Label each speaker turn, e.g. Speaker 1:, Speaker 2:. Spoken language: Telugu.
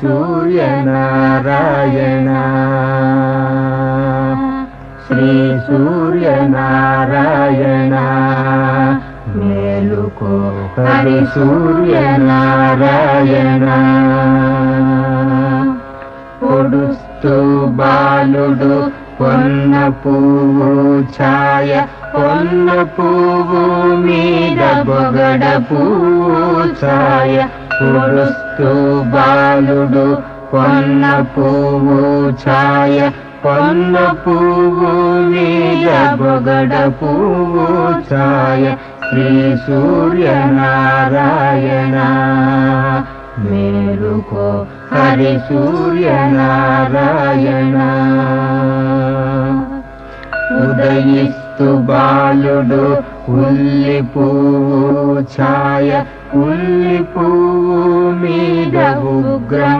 Speaker 1: సూర్య నారాయణ శ్రీ సూర్య నారాయణ మేలుకో హరి సూర్య నారాయణ పొడుస్తూ బాలుడు పొన్న పువ్వు ఛాయ పొన్న పువ్వు మీద బొగడ పువ్వు ఛాయ పొడుస్తూ బాలుడు పొన్న పువ్వు ఛాయ పొన్న పువ్వు మీద బొగడ పువ్వు ఛాయ శ్రీ సూర్యనారాయణ మేలుకో హరి సూర్యనారాయణ. ఉదయిస్తు బాలుడు ఉల్లి పువ్వు ఛాయ ఉల్లి పువ్వు మీద ఉగ్రం